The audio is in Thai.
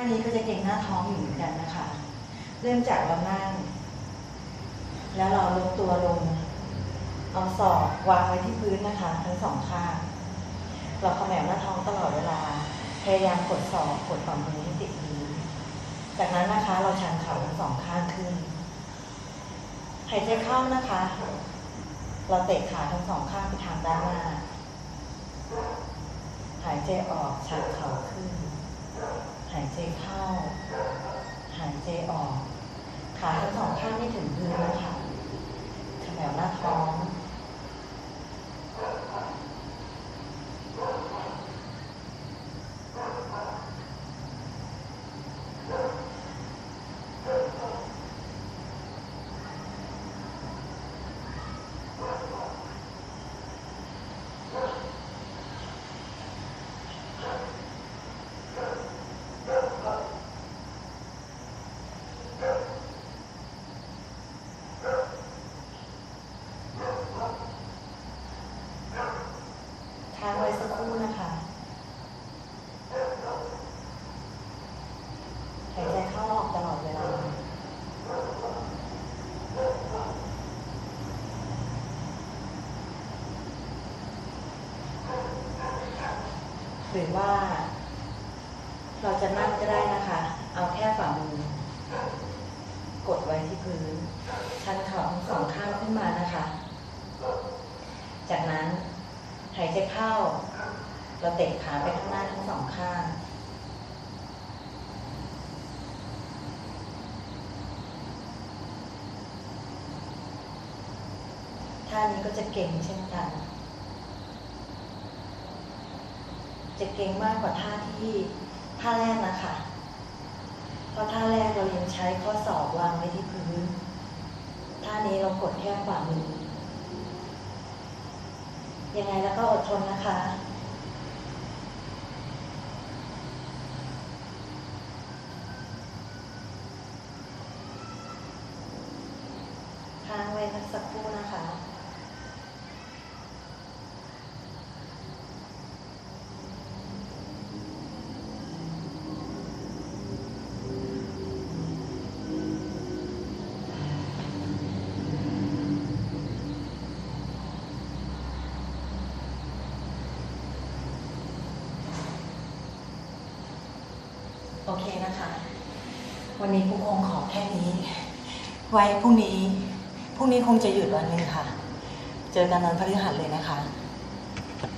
ท่านี้ก็จะเก่งหน้าท้องอยู่เหมือนกันนะคะ เริ่มจากเรานั่ง แล้วเราลงตัวลง เอาศอกวางไว้ที่พื้นนะคะ ทั้งสองข้าง เราขมแหมหน้าท้องตลอดเวลา พยายามกดศอกกดฝ่ามือให้ติดพื้จากนั้นนะคะ เราชันเข่าทั้งสองข้างขึ้น หายใจเข้านะคะ เราเตะขาทั้งสองข้างไปทางด้านหน้า หายใจออกชันเข่าขึ้น หายใจเข้า หายใจออก ขาทั้งสองข้างไม่ถึงพื้นนะคะขมวหน้าท้อง ค้างไว้สักครู่นะคะ หายใจเข้าออกตลอดเวลา หรือว่า เราจะนั่งก็ได้นะคะ เอาแค่ฝ่ามือกดไว้ที่พื้น ชันเข่าทั้งสองข้างขึ้นมานะคะ จากนั้นหายใจเข้า เราเตะขาไปข้างหน้าทั้งสองข้างท่านี้ก็จะเก่งเช่นกัน จะเก่งมากกว่าท่าที่ท่าแรกนะคะเพราะท่าแรกเรายังใช้ข้อศอกวางไว้ที่พื้น ท่านี้เรากดแค่ฝ่ามือ ยังไงแล้วก็อดทนนะคะค้างไว้สักครู่นะคะ โอเคนะคะ วันนี้ครูคงขอแค่นี้ ไว้พรุ่งนี้ พรุ่งนี้คงจะหยุดวันหนึ่งค่ะ เจอกันวันพฤหัสเลยนะคะ